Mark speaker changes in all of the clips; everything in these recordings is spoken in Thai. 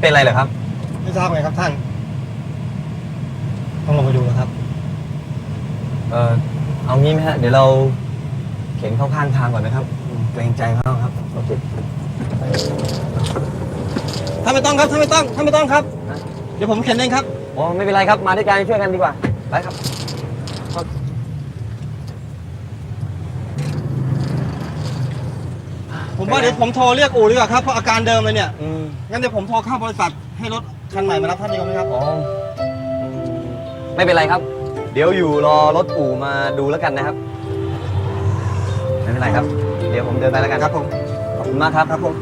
Speaker 1: รถเป็นอะไรเหรอครับ
Speaker 2: ไม่ทราบไงครับท่าน ต้องลงไปดูนะครับ
Speaker 1: เออเอางี้ไหมฮะ เดี๋ยวเราเข็นเข้าข้างทางก่อนนะครับอืมเกรงใจเขาครับรถติด
Speaker 2: ท่านไม่ต้องครับท่านไม่ต้องท่านไม่ต้องครับ เดี๋ยวผมเข็นเองครับ
Speaker 1: อ๋อ ไม่เป็นไรครับ มาด้วยกันช่วยกันดีกว่า ไปครับ
Speaker 2: ผมว่าเดี๋ยวผมโทรเรียกอู่ดีกว่าครับเพราะอาการเดิมเลยเนี่ย
Speaker 1: อืม
Speaker 2: งั้นเดี๋ยวผมโทรเข้าบริษัทให้รถคันใหม่มารับท่านดีกว่าไหมครับ
Speaker 1: อ๋ออืมไม่เป็นไรครับ เดี๋ยวอยู่รอรถอู่มาดูแล้วกันนะครับ ไม่เป็นไรครับ เดี๋ยวผมเดินไปแล้วกัน
Speaker 2: ครับผม
Speaker 1: ขอบคุณมากครับ
Speaker 2: ครับผม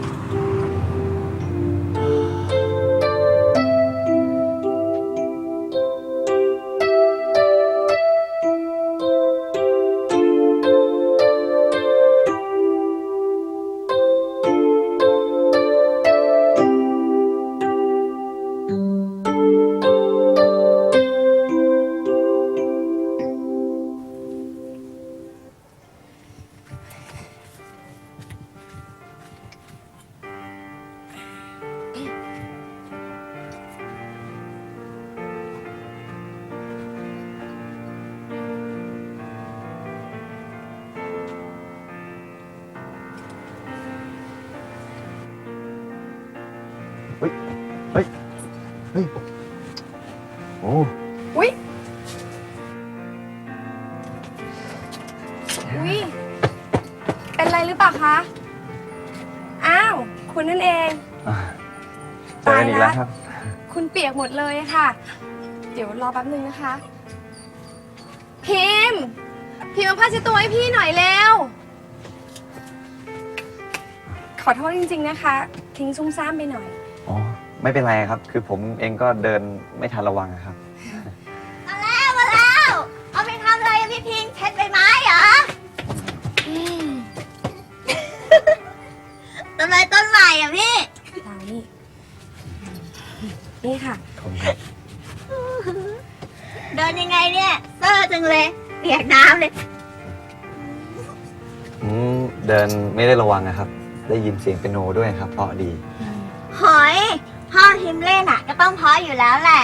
Speaker 1: โอ้
Speaker 3: อุ๊ยอุ๊ยเป็นไรหรือเปล่าคะ อ้าว คุณนั่นเอง
Speaker 1: อ่าเจอกันอีกแล้วครับ
Speaker 3: คุณเปียกหมดเลยค่ะ เดี๋ยวรอแป๊บนึงนะคะ พิมพ์ พิมพ์เอาผ้าเช็ดตัวให้พี่หน่อยเร็วขอโทษจริงๆนะคะ ทิ้งซุ่มซ่ามไปหน่อย
Speaker 1: อ๋อ ไม่เป็นไรครับ คือผมเองก็เดินไม่ทันระวังอะครับ
Speaker 4: มาแล้วมาแล้ว เอาไปทำอะไรอะพี่พิงเช็ดใบไม้เหรอทำไมต้นใหม่อะพี่
Speaker 3: เรานี่นี่ค่ะ
Speaker 1: ขอบคุณครับ
Speaker 4: เดินยังไงเนี่ยเซอร์จังเลยเปียกน้ำเลย
Speaker 1: อืมเดินไม่ได้ระวังนะครับ ได้ยินเสียงเปียโนด้วยครับ เพราะดี
Speaker 4: หอย พ่อทิมเล่นอะก็ต้องเพราะอยู่แล้วแหละ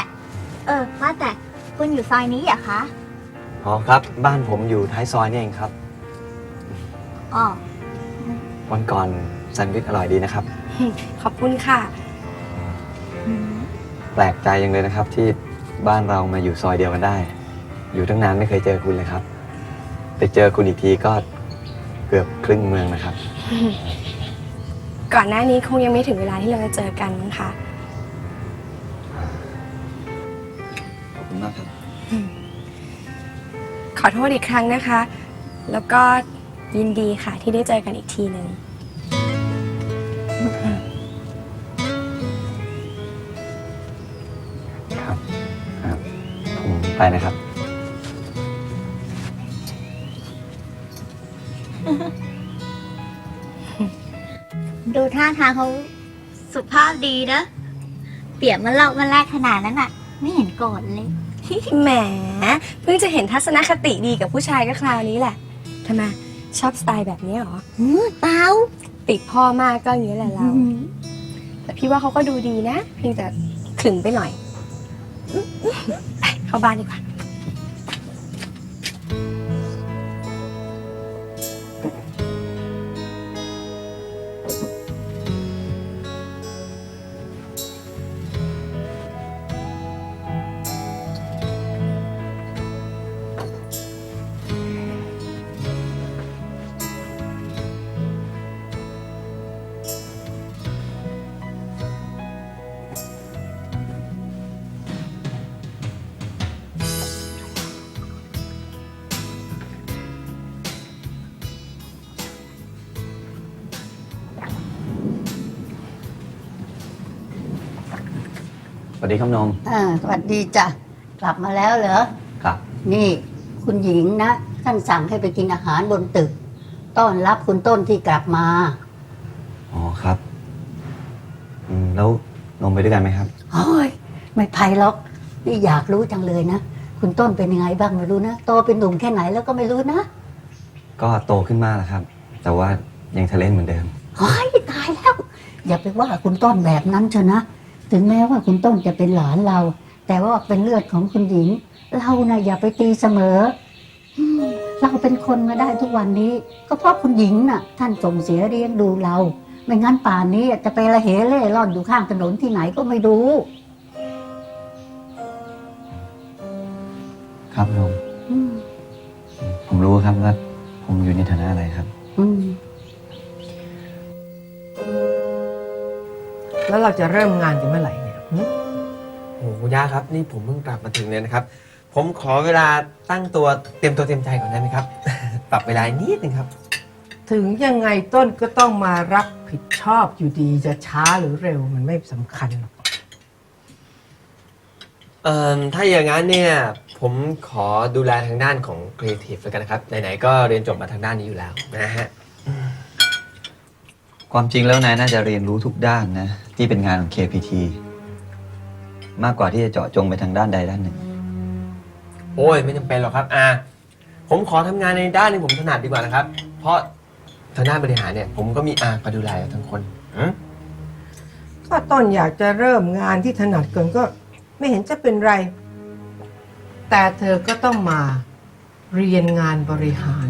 Speaker 4: เออว่าแต่คุณอยู่ซอยนี้เหรอคะ
Speaker 1: อ๋อครับ บ้านผมอยู่ท้ายซอยนี่เองครับ
Speaker 4: อ๋อ
Speaker 1: วันก่อนแซนด์วิชอร่อยดีนะครับ
Speaker 3: ขอบคุณค่ะ
Speaker 1: แปลกใจยังเลยนะครับที่บ้านเรามาอยู่ซอยเดียวกันได้ อยู่ตั้งนานไม่เคยเจอคุณเลยครับ ไปเจอคุณอีกทีก็เกือบครึ่งเมืองนะครับ
Speaker 3: ก่อนหน้านี้คงยังไม่ถึงเวลาที่เราจะเจอกันมั้งคะ
Speaker 1: มากครับ
Speaker 3: ขอโทษอีกครั้งนะคะ แล้วก็ยินดีค่ะที่ได้เจอกันอีกทีหนึ่ง
Speaker 1: ครับครับผมไปนะครับ
Speaker 4: ดูท่าทางเขาสุภาพดีนะ เปียกมันเล่ามันแรกขนาดนั้นอะไม่เห็นโกรธเลย
Speaker 3: แหม เพิ่งจะเห็นทัศนคติดีกับผู้ชายก็คราวนี้แหละ ทำไม ชอบสไตล์แบบนี้เหรอ
Speaker 4: อืมเปล่า
Speaker 3: ติดพ่อมากก็อย่างนี้แหละเรา แต่พี่ว่าเขาก็ดูดีนะ เพียงแต่ขลึงไปหน่อย ไปเข้าบ้านดีกว่า
Speaker 1: วัสดีครับนม
Speaker 5: อ่าสวัสดีจ้ะกลับมาแล้วเหรอ
Speaker 1: ครับ
Speaker 5: นี่ คุณหญิงนะท่านสั่งให้ไปกินอาหารบนตึก ต้อนรับคุณต้นที่กลับมา
Speaker 1: อ๋อครับอืมแล้วนมไปด้วยกันไหมครับ
Speaker 5: โอ้ย ไม่ไพหรอก นี่อยากรู้จังเลยนะ คุณต้นเป็นยังไงบ้างไม่รู้นะโตเป็นหนุ่มแค่ไหนแล้วก็ไม่รู้นะ
Speaker 1: ก็โตขึ้นมากแล้วครับ แต่ว่ายังทะเลนเหมือนเดิม
Speaker 5: โอ้ยตายแล้ว อย่าไปว่าคุณต้นแบบนั้นเถอะนะจ ถึงแม้ว่าคุณต้นจะเป็นหลานเรา แต่ว่าเป็นเลือดของคุณหญิง เรานะ่ะอย่าไปตีเสมออืมเราเป็นคนมาได้ทุกวันนี้ ก็เพราะคุณหญิงน่ะ ท่านส่งเสียเลี้ยงดูเรา ไม่งั้นป่านนี้จะไปละเหเล่ร่อนอยู่ข้างถนนที่ไหนก็ไม่รู้
Speaker 1: ครับลุง
Speaker 5: อืม
Speaker 1: ผมรู้ครับว่าผมอยู่ในฐานะอะไรครับ
Speaker 5: อืม
Speaker 6: แล้วเราจะเริ่มงานกันเมื่อไหร่เนี่ยหึ
Speaker 2: โอ้โหคุณย่าครับ นี่ผมเพิ่งกลับมาถึงเลยนะครับ ผมขอเวลาตั้งตัวเตรียมตัวเตรียมใจก่อนได้ไหมครับ ปรับเวลานิดนึงครับ
Speaker 6: ถึงยังไงต้นก็ต้องมารับผิดชอบอยู่ดีจะช้าหรือเร็วมันไม่สำคัญหรอก
Speaker 2: เอ่อถ้าอย่างนั้นเนี่ยผมขอดูแลทางด้านของครีเอทีฟแล้วกันนะครับไหนๆก็เรียนจบมาทางด้านนี้อยู่แล้วนะฮะ
Speaker 1: ความจริงแล้วนายน่าจะเรียนรู้ทุกด้านนะ ที่เป็นงานของ KPT มากกว่าที่จะเจาะจงไปทางด้านใดด้านหนึ่ง
Speaker 2: โอ้ยไม่จำเป็นหรอกครับอาผมขอทำงานในด้านที่ผมถนัดดีกว่านะครับ เพราะทางด้านบริหารเนี่ย ผมก็มีอามาดูแลอยู่ทั้งคนอืม
Speaker 6: ถ้าต้นอยากจะเริ่มงานที่ถนัดเกินก็ไม่เห็นจะเป็นไร แต่เธอก็ต้องมาเรียนงานบริหาร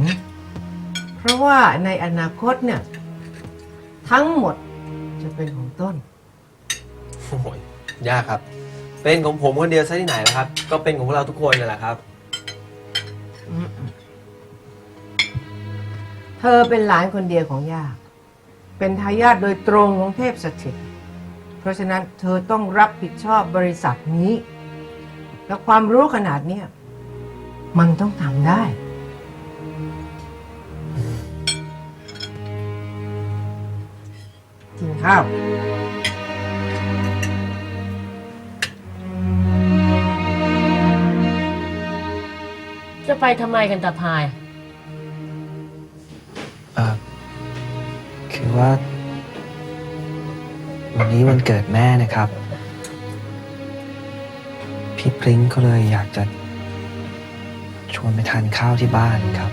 Speaker 6: เพราะว่าในอนาคตเนี่ย ทั้งหมดจะเป็นของต้น
Speaker 2: โอ้ยยากครับ เป็นของผมคนเดียวซะที่ไหนล่ะครับ ก็เป็นของพวกเราทุกคนนั่นแหละครับ
Speaker 6: เธอเป็นหลานคนเดียวของย่า เป็นทายาทโดยตรงของเทพสถิต เพราะฉะนั้นเธอต้องรับผิดชอบบริษัทนี้ และความรู้ขนาดเนี้ยมันต้องทำได้ ข้าว
Speaker 7: จะไปทำไมกันตาพาย
Speaker 2: เออคือว่า วันนี้วันเกิดแม่นะครับ พี่พริ้งก็เลยอยากจะ ชวนไปทานข้าวที่บ้านครับ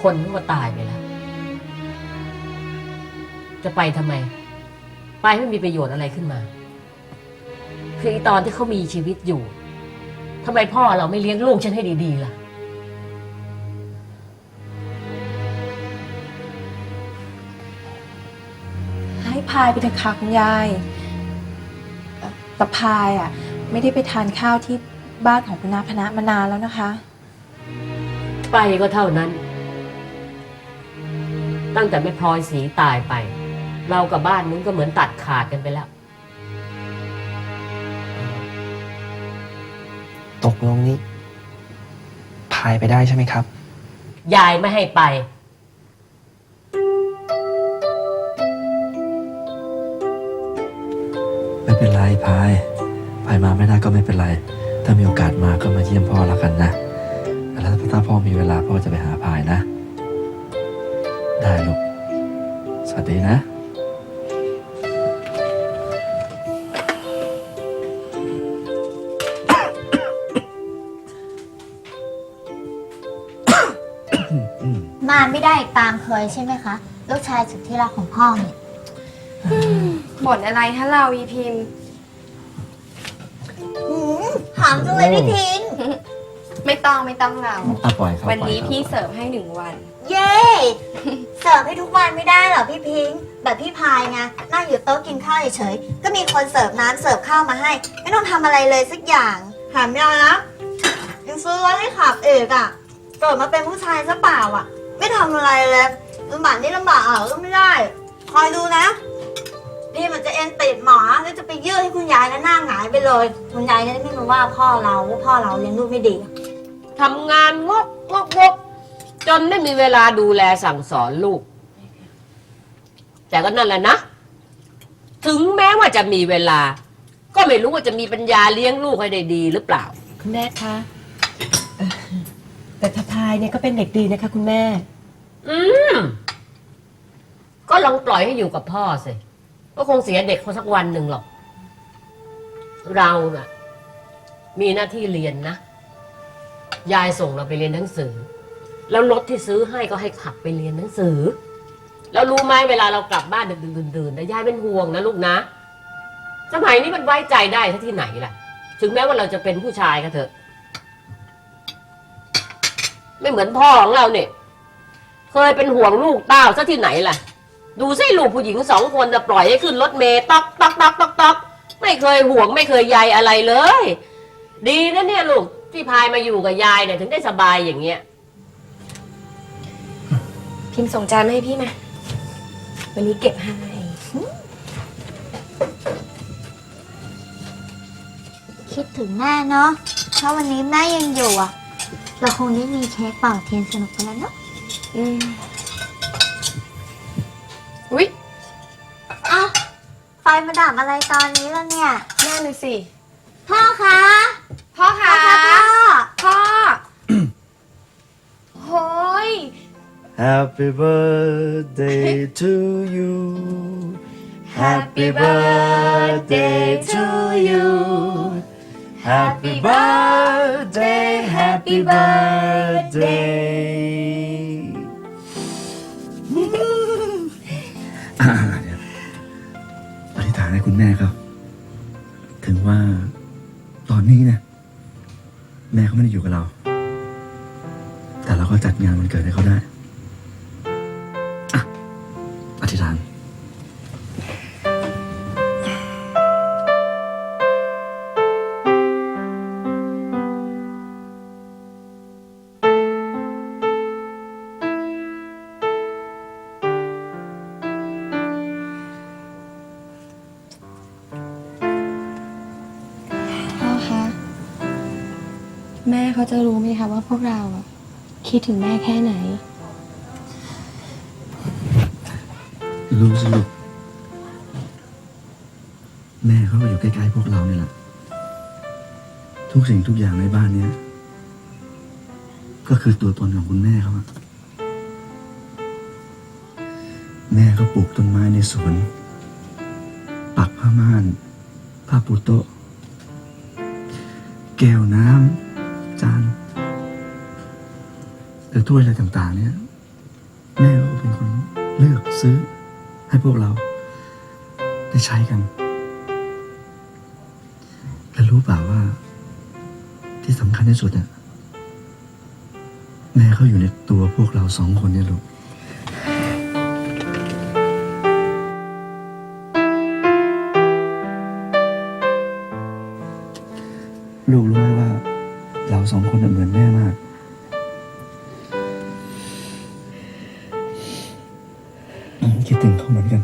Speaker 7: คนนึกว่าตายไปแล้ว จะไปทำไม ไปไม่มีประโยชน์อะไรขึ้นมา คือไอตอนที่เขามีชีวิตอยู่ทำไมพ่อเราไม่เลี้ยงลูกฉันให้ดีๆล่ะ
Speaker 8: ให้พายไปเถอะค่ะคุณยายเอ่อแต่พายอะ ไม่ได้ไปทานข้าวที่บ้านของคุณนาพนะมานานแล้วนะคะ
Speaker 7: ไปก็เท่านั้น ตั้งแต่ไม่พลอยสีตายไป เรากับบ้านนู้นก็เหมือนตัดขาดกันไปแล้ว
Speaker 2: ตกลงนี้ พายไปได้ใช่ไหมครับ
Speaker 7: ยายไม่ให้ไป
Speaker 9: ไม่เป็นไรพายพายมาไม่ได้ก็ไม่เป็นไร ถ้ามีโอกาสมาก็มาเยี่ยมพ่อแล้วกันนะ แล้วถ้าพ่อมีเวลาพ่อจะไปหาพายนะ ได้ลูก สวัสดีนะ
Speaker 10: ได้ตามเคยใช่ไหมคะ ลูกชายสุดที่รักของพ่อเนี่ย
Speaker 8: บ่นอะไรคะเราอีพิมพ์
Speaker 10: ถามจังเลยพี่พิง
Speaker 8: ไม่ต้องไม่ต้องเรา
Speaker 9: อะปล่อยเขา
Speaker 8: วันนี้
Speaker 9: ปล่อยเขา
Speaker 8: พี่เสิร์ฟให้หนึ่งวัน
Speaker 10: เย้เสิร์ฟให้ทุกวันไม่ได้เหรอพี่พิงค์แบบพี่พายไงนั่งอยู่โต๊ะกินข้าวเฉยๆก็มีคนเสิร์ฟน้ำเสิร์ฟข้าวมาให้ ไม่ต้องทำอะไรเลยสักอย่างถามยังนะยังซื้อรถให้ขับเอกอะเกิดมาเป็นผู้ชายซะเปล่าอะ ไม่ทำอะไรเลยลำบากนี่ลำบากอะก็ไม่ได้ คอยดูนะนี่มันจะเอ็นติดหมอแล้วจะไปยื่นให้คุณยายแล้วหน้าหงายไปเลย คุณยายจะได้ไม่มาว่าพ่อเราว่าพ่อเราเลี้ยงลูกไม่ดี
Speaker 7: ทำงานงกงกงกจนไม่มีเวลาดูแลสั่งสอนลูก แต่ก็นั่นแหละนะ ถึงแม้ว่าจะมีเวลา ก็ไม่รู้ว่าจะมีปัญญาเลี้ยงลูกให้ได้ดีหรือเปล่า
Speaker 11: คุณแม่คะเอ่อ แต่ทพายเนี่ยก็เป็นเด็กดีนะคะคุณแม่
Speaker 7: อืม ก็ลองปล่อยให้อยู่กับพ่อสิ ก็คงเสียเด็กคนสักวันหนึ่งหรอก เราน่ะ มีหน้าที่เรียนนะ ยายส่งเราไปเรียนหนังสือ แล้วรถที่ซื้อให้ก็ให้ขับไปเรียนหนังสือ แล้วรู้ไหมเวลาเรากลับบ้านดึกๆดื่นๆนะยายเป็นห่วงนะลูกนะ สมัยนี้มันไว้ใจได้ซะที่ไหนล่ะ ถึงแม้ว่าเราจะเป็นผู้ชายก็เถอะ ไม่เหมือนพ่อของเราเนี่ย เคยเป็นห่วงลูกเต้าซะที่ไหนล่ะ ดูสิลูกผู้หญิงสองคนจะปล่อยให้ขึ้นรถเมย์ตอกตอกตอกตอกตอกไม่เคยห่วงไม่เคยใยอะไรเลย ดีนะเนี่ยลูกที่พายมาอยู่กับยายเนี่ยถึงได้สบายอย่างเงี้ย
Speaker 3: พิมพ์ส่งจานมาให้พี่มา วันนี้เก็บให้
Speaker 4: คิดถึงแม่เนาะถ้าวันนี้แม่ยังอยู่อะ เราคงได้มีเค้กเป่าเทียนสนุกกันแล้วเนาะ
Speaker 3: อืมอุ๊ย
Speaker 4: อ้าวไฟมาดับอะไรตอนนี้ล่ะเนี่ย
Speaker 3: แน่เลยสิ
Speaker 4: พ่อคะ
Speaker 3: พ่อ
Speaker 4: พ่อ
Speaker 3: คะ
Speaker 4: คะพ่อ
Speaker 3: พ่อ โหย
Speaker 12: Happy birthday to you
Speaker 3: Happy birthday to you
Speaker 12: Happy birthday Happy birthday อ่าเดี๋ยวอธิษฐานให้คุณแม่ครับ ถึงว่าตอนนี้นี่ยแม่เขาไม่ได้อยู่กับเรา แต่เราก็จัดงานวันเกิดให้เขาได้อะอธิษฐาน
Speaker 3: เขาจะรู้ไหมคะว่าพวกเราอะคิดถึงแม่แค่ไหน
Speaker 12: รู้สิลูกแม่เขาก็อยู่ใกล้ๆพวกเราเนี่ยแหละ ทุกสิ่งทุกอย่างในบ้านเนี้ย ก็คือตัวตนของคุณแม่เขาอะแม่ก็ปลูกต้นไม้ในสวน ปักผ้าม่าน ผ้าปูโต๊ะ แก้วน้ำ ถ้วยอะไรต่างๆ เนี่ยแม่ก็เป็นคนเลือกซื้อให้พวกเรา ได้ใช้กันและรู้เปล่าว่า ที่สำคัญที่สุดเนี่ยแม่เขาอยู่ในตัวพวกเราสองคนเนี่ยลูกลูกรู้ไหมว่า เราสองคนเหมือนแม่มาก คิดถึงเขาเหมือนกัน